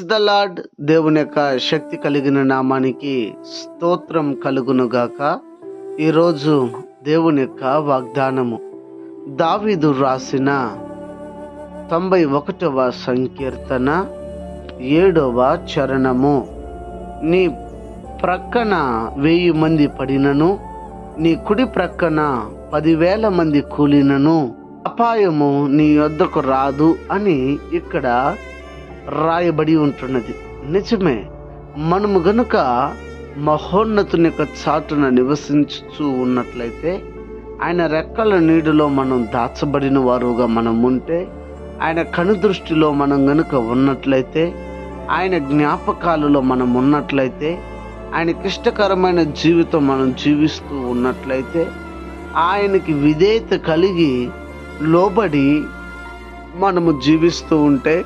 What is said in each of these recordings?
The lord దేవుని యొక్క శక్తి కలిగిన నామానికి స్తోత్రం కలుగునుగాక. ఈరోజు దేవుని యొక్క వాగ్దానము. దావీదు రాసిన తొంభై ఒకటవ సంకీర్తన ఏడవ చరణము. నీ ప్రక్కన వెయ్యి మంది పడినను నీ కుడి ప్రక్కన పదివేల మంది కూలినను అపాయము నీ వద్దకు రాదు అని ఇక్కడ రాయబడి ఉంటున్నది. నిజమే మనము గనుక మహోన్నతుని యొక్క చాటున నివసించుతూ ఉన్నట్లయితే ఆయన రెక్కల నీడలో మనం దాచబడిన వారుగా మనం ఉంటే ఆయన కనుదృష్టిలో మనం గనుక ఉన్నట్లయితే ఆయన జ్ఞాపకాలలో మనం ఉన్నట్లయితే ఆయనకి ఇష్టకరమైన జీవితం మనం జీవిస్తూ ఉన్నట్లయితే ఆయనకి విధేయత కలిగి లోబడి మనము జీవిస్తూ ఉంటే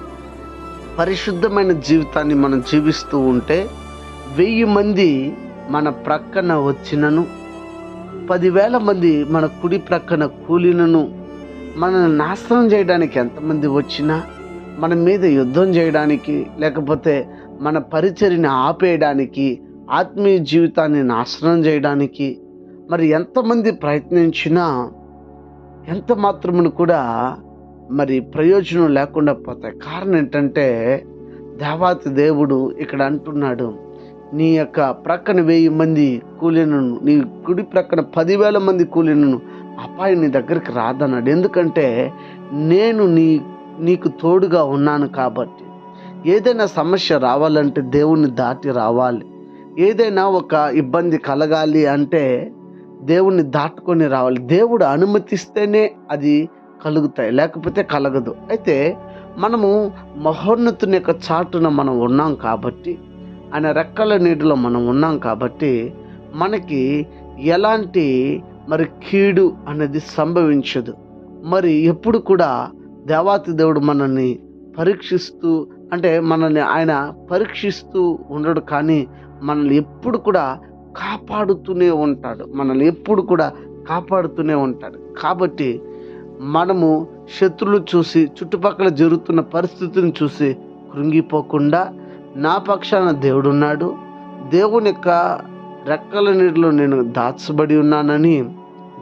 పరిశుద్ధమైన జీవితాన్ని మనం జీవిస్తూ ఉంటే వెయ్యి మంది మన ప్రక్కన వచ్చినను పదివేల మంది మన కుడి ప్రక్కన కూలినను మనల్ని నాశనం చేయడానికి ఎంతమంది వచ్చినా మన మీద యుద్ధం చేయడానికి లేకపోతే మన పరిచర్ని ఆపేయడానికి ఆత్మీయ జీవితాన్ని నాశనం చేయడానికి మరి ఎంతమంది ప్రయత్నించినా ఎంత మాత్రమును కూడా మరి ప్రయోజనం లేకుండా పోతాయి. కారణం ఏంటంటే దేవాతి దేవుడు ఇక్కడ అంటున్నాడు నీ యొక్క ప్రక్కన వెయ్యి మంది కూలినను నీ కుడి ప్రక్కన పదివేల మంది కూలినను అపాయం నీ దగ్గరికి రాదన్నాడు. ఎందుకంటే నేను నీ నీకు తోడుగా ఉన్నాను కాబట్టి. ఏదైనా సమస్య రావాలంటే దేవుణ్ణి దాటి రావాలి. ఏదైనా ఒక ఇబ్బంది కలగాలి అంటే దేవుణ్ణి దాటుకొని రావాలి. దేవుడు అనుమతిస్తేనే అది కలుగుతాయి లేకపోతే కలగదు. అయితే మనము మహోన్నతుని యొక్క చాటున మనం ఉన్నాం కాబట్టి ఆయన రెక్కల నీటిలో మనం ఉన్నాం కాబట్టి మనకి ఎలాంటి మరి కీడు అనేది సంభవించదు. మరి ఎప్పుడు కూడా దేవాతి దేవుడు మనల్ని పరీక్షిస్తూ అంటే మనల్ని ఆయన పరీక్షిస్తూ ఉండడు కానీ మనల్ని ఎప్పుడు కూడా కాపాడుతూనే ఉంటాడు. మనల్ని ఎప్పుడు కూడా కాపాడుతూనే ఉంటాడు. కాబట్టి మనము శత్రులు చూసి చుట్టుపక్కల జరుగుతున్న పరిస్థితిని చూసి కృంగిపోకుండా నా పక్షాన దేవుడున్నాడు. దేవుని యొక్క రెక్కల నీటిలో నేను దాచబడి ఉన్నానని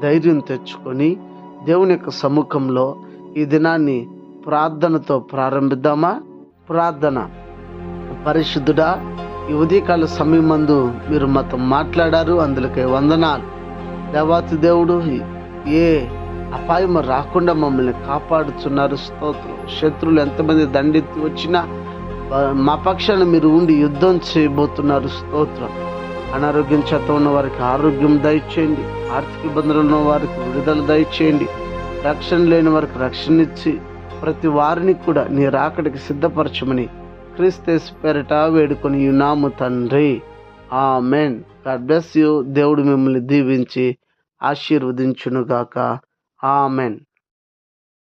ధైర్యం తెచ్చుకొని దేవుని యొక్క సముఖంలో ఈ దినాన్ని ప్రార్థనతో ప్రారంభిద్దామా? ప్రార్థన. పరిశుద్ధుడా ఈ ఉదయకాల సమయం మందు మీరు మాతో మాట్లాడారు. అందులోకి వందనాలు. దేవాతి దేవుడు ఏ అపాయం రాకుండా మమ్మల్ని కాపాడుచున్నారు. స్తోత్రం. శత్రువులు ఎంతమంది దండెత్తి వచ్చినా మా పక్షాన మీరు ఉండి యుద్ధం చేయబోతున్నారు. స్తోత్రం. అనారోగ్యం చేత ఉన్న వారికి ఆరోగ్యం దయచేయండి. ఆర్థిక ఇబ్బందులు ఉన్న వారికి విడుదల దయచేయండి. రక్షణ లేని వారికి రక్షణ ఇచ్చి ప్రతి వారిని కూడా నీ రాకడికి సిద్ధపరచమని క్రీస్తేసు పేరట వేడుకొని నాము తండ్రి. ఆ మెన్ గాడ్ బ్లెస్ యూ. దేవుడు మిమ్మల్ని దీవించి ఆశీర్వదించునుగాక. Amen.